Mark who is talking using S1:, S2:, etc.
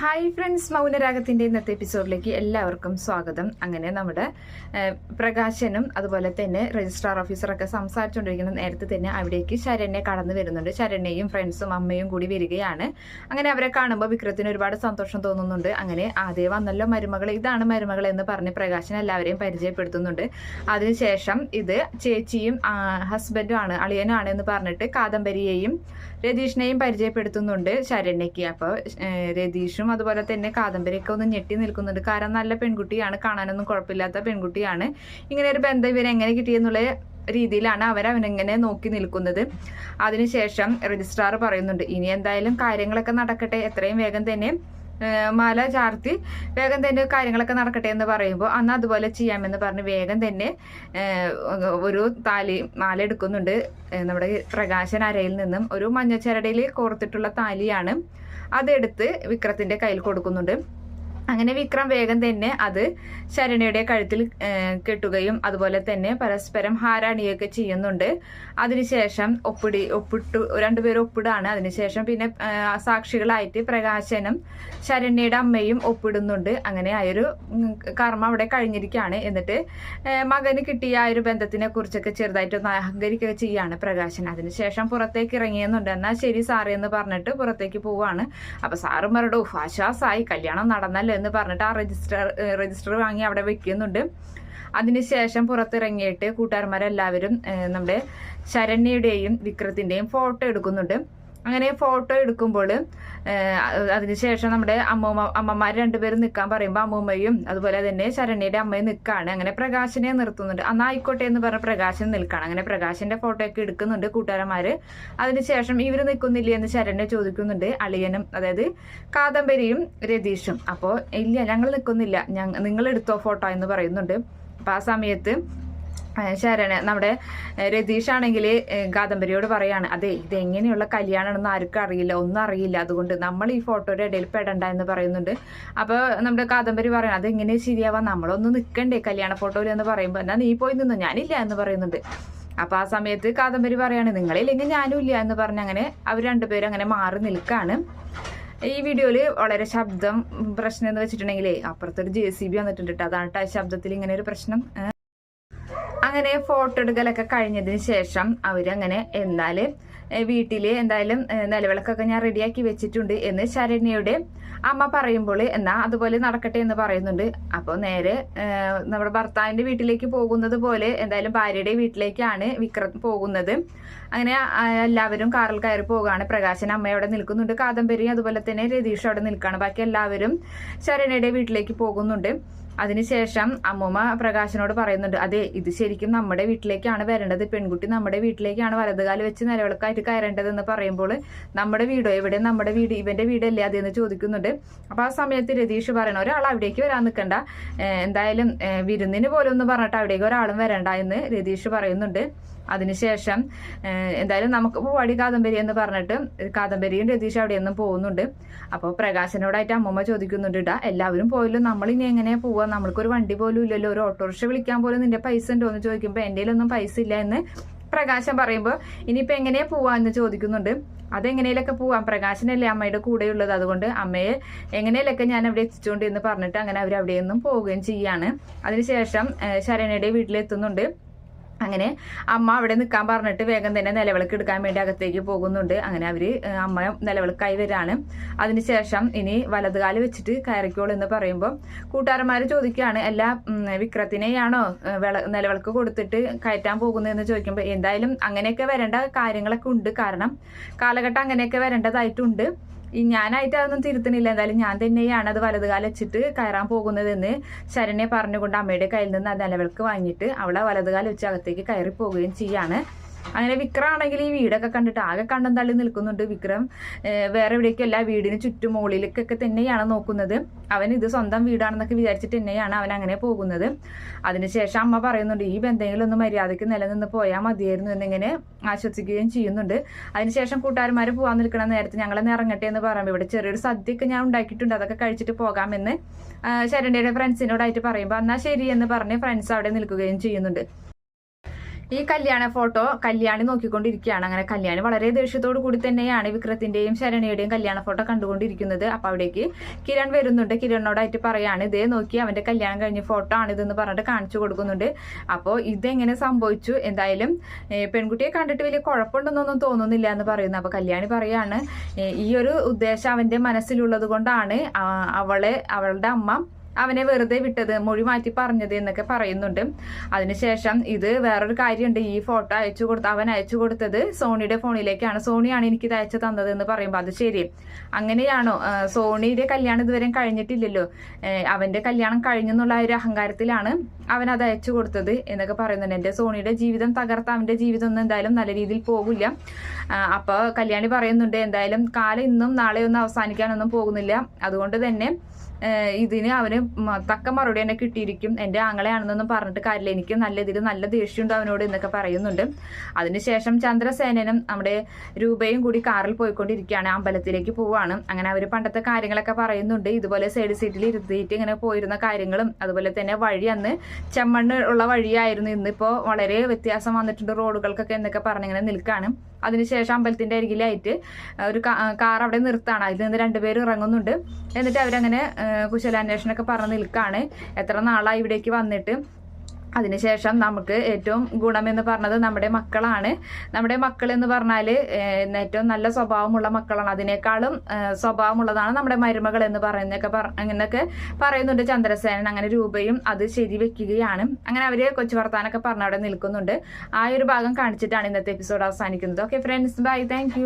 S1: Hi friends മൗനരാഗത്തിന്റെ ഇന്നത്തെ എപ്പിസോഡിലേക്ക് എല്ലാവർക്കും സ്വാഗതം. അങ്ങനെ നമ്മുടെ പ്രകാശനും അതുപോലെ തന്നെ രജിസ്ട്രാർ ഓഫീസറൊക്കെ സംസാരിച്ചുകൊണ്ടിരിക്കുന്ന നേരത്തെ തന്നെ അവിടേക്ക് ശരണ്യ കടന്നു വരുന്നുണ്ട്. ശരണ്യയും ഫ്രണ്ട്സും അമ്മയും കൂടി വരികയാണ്. അങ്ങനെ അവരെ കാണുമ്പോൾ വിക്രത്തിന് ഒരുപാട് സന്തോഷം തോന്നുന്നുണ്ട്. അങ്ങനെ ആദ്യം വന്നല്ലോ മരുമകൾ ഇതാണ് മരുമകൾ എന്ന് പറഞ്ഞ് പ്രകാശൻ എല്ലാവരെയും പരിചയപ്പെടുത്തുന്നുണ്ട്. അതിനുശേഷം ഇത് ചേച്ചിയും ഹസ്ബൻഡും ആണ് അളിയനാണ് എന്ന് പറഞ്ഞിട്ട് കാദംബരിയെയും രതീഷിനെയും പരിചയപ്പെടുത്തുന്നുണ്ട് ശരണ്യയ്ക്ക്. അപ്പോൾ രതീഷും അതുപോലെ തന്നെ കാദംബരിയൊക്കെ ഒന്ന് ഞെട്ടി നിൽക്കുന്നുണ്ട് കാരണം നല്ല പെൺകുട്ടിയാണ് കാണാനൊന്നും കുഴപ്പമില്ലാത്ത പെൺകുട്ടിയാണ്. ഇങ്ങനെ ഒരു ബന്ധം ഇവരെങ്ങനെ കിട്ടിയെന്നുള്ള രീതിയിലാണ് അവർ അവനെങ്ങനെ നോക്കി നിൽക്കുന്നത്. അതിനുശേഷം രജിസ്ട്രാർ പറയുന്നുണ്ട് ഇനി എന്തായാലും കാര്യങ്ങളൊക്കെ നടക്കട്ടെ എത്രയും വേഗം തന്നെ മാല ചാർത്തി വേഗം തന്നെ കാര്യങ്ങളൊക്കെ നടക്കട്ടെ എന്ന് പറയുമ്പോൾ അന്ന് അതുപോലെ ചെയ്യാമെന്ന് പറഞ്ഞ് വേഗം തന്നെ ഒരു താലി മാല എടുക്കുന്നുണ്ട്. നമ്മുടെ പ്രകാശൻ അരയിൽ നിന്നും ഒരു മഞ്ഞച്ചരടയിൽ കോർത്തിട്ടുള്ള താലിയാണ് അതെടുത്ത് വിക്രത്തിന്റെ കയ്യിൽ കൊടുക്കുന്നുണ്ട്. അങ്ങനെ വിക്രം വേഗം തന്നെ അത് ശരണയുടെ കഴുത്തിൽ കെട്ടുകയും അതുപോലെ തന്നെ പരസ്പരം ഹാരാണിയൊക്കെ ചെയ്യുന്നുണ്ട്. അതിനുശേഷം ഒപ്പിടി ഒപ്പിട്ടു രണ്ടുപേരും ഒപ്പിടാണ്. അതിനുശേഷം പിന്നെ സാക്ഷികളായിട്ട് പ്രകാശനും ശരണ്യയുടെ അമ്മയും ഒപ്പിടുന്നുണ്ട്. അങ്ങനെ ആ ഒരു കർമ്മം അവിടെ കഴിഞ്ഞിരിക്കുകയാണ്. എന്നിട്ട് മകന് കിട്ടിയ ആ ഒരു ബന്ധത്തിനെ കുറിച്ചൊക്കെ ചെറുതായിട്ടൊന്ന് അഹങ്കരിക്കുക ചെയ്യാണ് പ്രകാശൻ. അതിനുശേഷം പുറത്തേക്ക് ഇറങ്ങിയെന്നുണ്ട്. എന്നാൽ ശരി സാറേ എന്ന് പറഞ്ഞിട്ട് പുറത്തേക്ക് പോവാണ്. അപ്പൊ സാറും പറഞ്ഞു "ഉഫ്, ആശ്വാസമായി കല്യാണം നടന്നല്ലോ എന്ന് പറഞ്ഞിട്ട് ആ രജിസ്റ്റർ രജിസ്റ്റർ വാങ്ങി അവിടെ വെക്കുന്നുണ്ട്. അതിനുശേഷം പുറത്തിറങ്ങിയിട്ട് കൂട്ടുകാരന്മാരെല്ലാവരും നമ്മുടെ ശരണ്യയുടെയും വിക്രത്തിന്റെയും ഫോട്ടോ എടുക്കുന്നുണ്ട്. അങ്ങനെ ഫോട്ടോ എടുക്കുമ്പോൾ അതിനുശേഷം നമ്മുടെ അമ്മൂമ്മ അമ്മമാർ രണ്ടുപേരും നിൽക്കാൻ പറയുമ്പോൾ അമ്മൂമ്മയും അതുപോലെ തന്നെ ശരണ്യയുടെ അമ്മയും നിൽക്കുകയാണ് അങ്ങനെ പ്രകാശിനെ നിർത്തുന്നുണ്ട്. അന്ന് ആയിക്കോട്ടെ എന്ന് പറഞ്ഞ പ്രകാശൻ നിൽക്കുകയാണ് അങ്ങനെ പ്രകാശന്റെ ഫോട്ടോ ഒക്കെ എടുക്കുന്നുണ്ട് കൂട്ടുകാരന്മാർ അതിനുശേഷം ഇവർ നിൽക്കുന്നില്ലേ എന്ന് ശരണ്യ ചോദിക്കുന്നുണ്ട് അളിയനും അതായത് കാദംബരിയും രതീഷും. അപ്പോൾ ഇല്ല ഞങ്ങൾ നിൽക്കുന്നില്ല നിങ്ങൾ എടുത്തോ ഫോട്ടോ എന്ന് പറയുന്നുണ്ട്. അപ്പോൾ ആ സമയത്ത് ശരണ നമ്മുടെ രതീഷ് ആണെങ്കിൽ കാദംബരിയോട് പറയാണ് അതെ ഇത് എങ്ങനെയുള്ള കല്യാണമാണെന്ന് ആർക്കും അറിയില്ല ഒന്നും അറിയില്ല. അതുകൊണ്ട് നമ്മൾ ഈ ഫോട്ടോയുടെ ഇടയിൽ പെടണ്ട എന്ന് പറയുന്നുണ്ട്. അപ്പോൾ നമ്മുടെ കാദംബരി പറയണം അത് എങ്ങനെ ശരിയാവാൻ നമ്മളൊന്ന് നിൽക്കണ്ടേ കല്യാണ ഫോട്ടോയിൽ എന്ന് പറയുമ്പോൾ എന്നാൽ നീ പോയി നിന്നു ഞാനില്ല എന്ന് പറയുന്നുണ്ട്. അപ്പം ആ സമയത്ത് കാദംബരി പറയാണ് നിങ്ങളില്ലെങ്കിൽ ഞാനും ഇല്ല എന്ന് പറഞ്ഞ് അങ്ങനെ അവർ രണ്ടുപേരും അങ്ങനെ മാറി നിൽക്കുകയാണ് ഈ വീഡിയോയിൽ വളരെ ശബ്ദം പ്രശ്നം എന്ന് വെച്ചിട്ടുണ്ടെങ്കിൽ അപ്പുറത്തൊരു ജെ സി ബി വന്നിട്ടുണ്ട് കേട്ടോ അതാണ് ശബ്ദത്തിൽ ഇങ്ങനെ ഒരു പ്രശ്നം അങ്ങനെ ഫോട്ടോ എടുക്കലൊക്കെ കഴിഞ്ഞതിന് ശേഷം അവരങ്ങനെ എന്നാൽ ഏഹ് വീട്ടിൽ എന്തായാലും നിലവിളക്കൊക്കെ ഞാൻ റെഡിയാക്കി വെച്ചിട്ടുണ്ട് എന്ന് ശരണ്യയുടെ അമ്മ പറയുമ്പോൾ എന്നാ അതുപോലെ നടക്കട്ടെ എന്ന് പറയുന്നുണ്ട്. അപ്പോൾ നേരെ നമ്മുടെ ഭർത്താവിന്റെ വീട്ടിലേക്ക് പോകുന്നത് പോലെ എന്തായാലും ഭാര്യയുടെ വീട്ടിലേക്കാണ് വിക്രം പോകുന്നത്. അങ്ങനെ എല്ലാവരും കാറിൽ കയറി പോവുകയാണ്. പ്രകാശൻ അമ്മ അവിടെ നിൽക്കുന്നുണ്ട്. കാദംബരി അതുപോലെ തന്നെ രതീഷ് അവിടെ നിൽക്കുകയാണ്. ബാക്കി എല്ലാവരും ശരണ്യയുടെ വീട്ടിലേക്ക് പോകുന്നുണ്ട്. അതിനുശേഷം അമ്മൂമ്മ പ്രകാശനോട് പറയുന്നുണ്ട് അതെ ഇത് ശരിക്കും നമ്മുടെ വീട്ടിലേക്കാണ് വരേണ്ടത്. പെൺകുട്ടി നമ്മുടെ വീട്ടിലേക്കാണ് വലതുകാൽ വെച്ച് നിലവിളക്കായിട്ട് കയറേണ്ടത് എന്ന് പറയുമ്പോൾ നമ്മുടെ വീടോ എവിടെ നമ്മുടെ വീട് ഇവന്റെ വീടല്ലേ അതെന്ന് ചോദിക്കുന്നുണ്ട്. അപ്പൊ ആ സമയത്ത് രതീഷ് പറയണ ഒരാൾ അവിടേക്ക് വരാൻ നിൽക്കണ്ട എന്തായാലും വിരുന്നിന് പോലും ഒന്ന് പറഞ്ഞിട്ട് അവിടേക്ക് ഒരാളും വരണ്ട എന്ന് രതീഷ് പറയുന്നുണ്ട്. അതിനുശേഷം എന്തായാലും നമുക്ക് പോവാടി കാദംബരി എന്ന് പറഞ്ഞിട്ട് കാദംബരിയും രതീഷ് അവിടെ നിന്നും പോകുന്നുണ്ട്. അപ്പോൾ പ്രകാശനോടായിട്ട് അമ്മമ്മ ചോദിക്കുന്നുണ്ട് എല്ലാവരും പോയല്ലോ നമ്മൾ ഇനി എങ്ങനെയാ പോവാ? നമ്മൾക്കൊരു വണ്ടി പോലും ഇല്ലല്ലോ. ഒരു ഓട്ടോറിക്ഷ വിളിക്കാൻ പോലും നിന്റെ പൈസ ഉണ്ടോ എന്ന് ചോദിക്കുമ്പോൾ എന്റെ ഒന്നും പൈസ ഇല്ല എന്ന് പ്രകാശം പറയുമ്പോൾ ഇനിയിപ്പോൾ എങ്ങനെയാ പോവാ എന്ന് ചോദിക്കുന്നുണ്ട്. അതെങ്ങനെയൊക്കെ പോവാം? പ്രകാശനല്ലേ അമ്മയുടെ കൂടെയുള്ളത് അതുകൊണ്ട് അമ്മയെ എങ്ങനെയൊക്കെ ഞാൻ അവിടെ എത്തിച്ചുകൊണ്ട് എന്ന് പറഞ്ഞിട്ട് അങ്ങനെ അവർ അവിടെ നിന്നും പോവുകയും ചെയ്യാണ്. അതിനുശേഷം ശരണയുടെ വീട്ടിലെത്തുന്നുണ്ട്. അങ്ങനെ അമ്മ അവിടെ നിൽക്കാൻ പറഞ്ഞിട്ട് വേഗം തന്നെ നിലവിളക്ക് എടുക്കാൻ വേണ്ടി അകത്തേക്ക് പോകുന്നുണ്ട്. അങ്ങനെ അവർ അമ്മ നിലവിളക്കായി വരാണ്. അതിനുശേഷം ഇനി വലതുകാൽ വെച്ചിട്ട് കയറിക്കോളൂ എന്ന് പറയുമ്പോൾ കൂട്ടുകാരന്മാർ ചോദിക്കുകയാണ് എല്ലാ വിക്രത്തിനെയാണോ വിള നിലവിളക്ക് കൊടുത്തിട്ട് കയറ്റാൻ പോകുന്നതെന്ന് ചോദിക്കുമ്പോൾ എന്തായാലും അങ്ങനെയൊക്കെ വരേണ്ട കാര്യങ്ങളൊക്കെ ഉണ്ട്. കാരണം കാലഘട്ടം അങ്ങനെയൊക്കെ വരേണ്ടതായിട്ടുണ്ട്. ഈ ഞാനായിട്ട് അതൊന്നും തിരുത്തണില്ല. എന്തായാലും ഞാൻ തന്നെയാണ് അത് വലതുകാലം വെച്ചിട്ട് കയറാൻ പോകുന്നതെന്ന് ശരണ്യെ പറഞ്ഞുകൊണ്ട് അമ്മയുടെ കയ്യിൽ നിന്ന് ആ നിലവിളക്ക് വാങ്ങിയിട്ട് അവളെ വലതുകാലം വെച്ച് അകത്തേക്ക് കയറി പോവുകയും ചെയ്യാണ്. അങ്ങനെ വിക്രം ആണെങ്കിൽ ഈ വീടൊക്കെ കണ്ടിട്ട് ആകെ കണ്ടം തള്ളി നിൽക്കുന്നുണ്ട് വിക്രം. വേറെ എവിടേക്കും അല്ല വീടിന് ചുറ്റും മുകളിലേക്കൊക്കെ തന്നെയാണ് നോക്കുന്നത്. അവൻ ഇത് സ്വന്തം വീടാണെന്നൊക്കെ വിചാരിച്ചിട്ട് തന്നെയാണ് അവൻ അങ്ങനെ പോകുന്നത്. അതിനുശേഷം അമ്മ പറയുന്നുണ്ട് ഈ ബന്ധങ്ങളിൽ ഒന്ന് മര്യാദയ്ക്ക് നിലനിന്ന് പോയാൽ മതിയായിരുന്നു എന്നിങ്ങനെ ആശ്വസിക്കുകയും ചെയ്യുന്നുണ്ട്. അതിനുശേഷം കൂട്ടുകാരന്മാർ പോകാൻ നിൽക്കുന്ന നേരത്തെ ഞങ്ങളെന്ന് ഇറങ്ങട്ടെ എന്ന് പറയുമ്പോൾ ഇവിടെ ചെറിയൊരു സദ്യയൊക്കെ ഞാൻ ഉണ്ടാക്കിയിട്ടുണ്ട് അതൊക്കെ കഴിച്ചിട്ട് പോകാമെന്ന് ശരണ്യയുടെ ഫ്രണ്ട്സിനോടായിട്ട് പറയുമ്പോൾ എന്നാൽ ശരി എന്ന് പറഞ്ഞ് ഫ്രണ്ട്സ് അവിടെ നിൽക്കുകയും ചെയ്യുന്നുണ്ട്. ഈ കല്യാണ ഫോട്ടോ കല്യാണി നോക്കിക്കൊണ്ടിരിക്കുകയാണ്. അങ്ങനെ കല്യാണി വളരെ ദേഷ്യത്തോടു കൂടി തന്നെയാണ് വിക്രത്തിന്റെയും ശരണയുടെയും കല്യാണ ഫോട്ടോ കണ്ടുകൊണ്ടിരിക്കുന്നത്. അപ്പൊ അവിടേക്ക് കിരൺ വരുന്നുണ്ട്. കിരണിനോടായിട്ട് പറയാണ് ഇതേ നോക്കി അവന്റെ കല്യാണം കഴിഞ്ഞ ഫോട്ടോ ആണ് ഇതെന്ന് പറഞ്ഞിട്ട് കാണിച്ചു കൊടുക്കുന്നുണ്ട്. അപ്പോൾ ഇതെങ്ങനെ സംഭവിച്ചു? എന്തായാലും പെൺകുട്ടിയെ കണ്ടിട്ട് വലിയ കുഴപ്പമുണ്ടെന്നൊന്നും തോന്നുന്നില്ല എന്ന് പറയുന്നു. അപ്പൊ കല്യാണി പറയാണ് ഈ ഒരു ഉദ്ദേശം അവന്റെ മനസ്സിലുള്ളത് കൊണ്ടാണ് അവളെ അവളുടെ അമ്മ അവനെ വെറുതെ വിട്ടത് മൊഴി മാറ്റി പറഞ്ഞത് എന്നൊക്കെ പറയുന്നുണ്ട്. അതിനുശേഷം ഇത് വേറൊരു കാര്യമുണ്ട്. ഈ ഫോട്ടോ അയച്ചു കൊടുത്ത അവൻ അയച്ചു കൊടുത്തത് സോണിയുടെ ഫോണിലേക്കാണ്. സോണിയാണ് എനിക്ക് ഇത് അയച്ചു തന്നത് എന്ന് പറയുമ്പോൾ അത് ശരി. അങ്ങനെയാണോ? സോണിയുടെ കല്യാണം ഇതുവരെ കഴിഞ്ഞിട്ടില്ലല്ലോ. അവന്റെ കല്യാണം കഴിഞ്ഞെന്നുള്ള ഒരു അഹങ്കാരത്തിലാണ് അവൻ അത് അയച്ചു കൊടുത്തത് എന്നൊക്കെ പറയുന്നുണ്ട്. എന്റെ സോണിയുടെ ജീവിതം തകർത്ത അവന്റെ ജീവിതം ഒന്നും എന്തായാലും നല്ല രീതിയിൽ പോകില്ല. അപ്പോൾ അപ്പൊ കല്യാണി പറയുന്നുണ്ട് എന്തായാലും കാലം ഇന്നും നാളെ ഒന്നും അവസാനിക്കാനൊന്നും പോകുന്നില്ല. അതുകൊണ്ട് തന്നെ ഇതിന് അവന് തക്ക മറുപടി തന്നെ കിട്ടിയിരിക്കും. എന്റെ ആങ്ങളെയാണെന്നൊന്നും പറഞ്ഞിട്ട് കാര്യമില്ല. എനിക്ക് നല്ല ഇതിൽ നല്ല ദേഷ്യമുണ്ട് അവനോട് എന്നൊക്കെ പറയുന്നുണ്ട്. അതിനുശേഷം ചന്ദ്രസേനനും നമ്മുടെ രൂപയും കൂടി കാറിൽ പോയിക്കൊണ്ടിരിക്കുകയാണ്. അമ്പലത്തിലേക്ക് പോവാണ് അങ്ങനെ അവർ പണ്ടത്തെ കാര്യങ്ങളൊക്കെ പറയുന്നുണ്ട്. ഇതുപോലെ സൈഡ് സീറ്റിൽ ഇരുത്തിയിട്ട് ഇങ്ങനെ പോയിരുന്ന കാര്യങ്ങളും അതുപോലെ തന്നെ വഴി അന്ന് ചെമ്മണ്ണ് ഉള്ള വഴിയായിരുന്നു. ഇന്നിപ്പോൾ വളരെ വ്യത്യാസം വന്നിട്ടുണ്ട്. റോഡുകൾക്കൊക്കെ എന്നൊക്കെ പറഞ്ഞിങ്ങനെ നിൽക്കുകയാണ് അതിനുശേഷം അമ്പലത്തിന്റെ അരികിലായിട്ട് ഒരു കാർ അവിടെ നിർത്താണ്. അതിൽ നിന്ന് രണ്ടുപേരും ഇറങ്ങുന്നുണ്ട്. എന്നിട്ട് അവരങ്ങനെ കുശലാന്വേഷണമൊക്കെ പറഞ്ഞ് നിൽക്കുകയാണ് എത്ര നാളായി ഇവിടേക്ക് വന്നിട്ട്? അതിനുശേഷം നമുക്ക് ഏറ്റവും ഗുണമെന്ന് പറഞ്ഞത് നമ്മുടെ മക്കളാണ്. നമ്മുടെ മക്കൾ എന്ന് പറഞ്ഞാൽ ഏറ്റവും നല്ല സ്വഭാവമുള്ള മക്കളാണ്. അതിനേക്കാളും സ്വഭാവമുള്ളതാണ് നമ്മുടെ മരുമകൾ എന്ന് പറയുന്നൊക്കെ പറ അങ്ങനെയൊക്കെ പറയുന്നുണ്ട് ചന്ദ്രസേനൻ. അങ്ങനെ രൂപയും അത് ശരി വെക്കുകയാണ്. അങ്ങനെ അവർ കൊച്ചു വർത്താനൊക്കെ പറഞ്ഞ അവിടെ നിൽക്കുന്നുണ്ട്. ആ ഒരു ഭാഗം കാണിച്ചിട്ടാണ് ഇന്നത്തെ എപ്പിസോഡ് അവസാനിക്കുന്നത്. Okay friends bye thank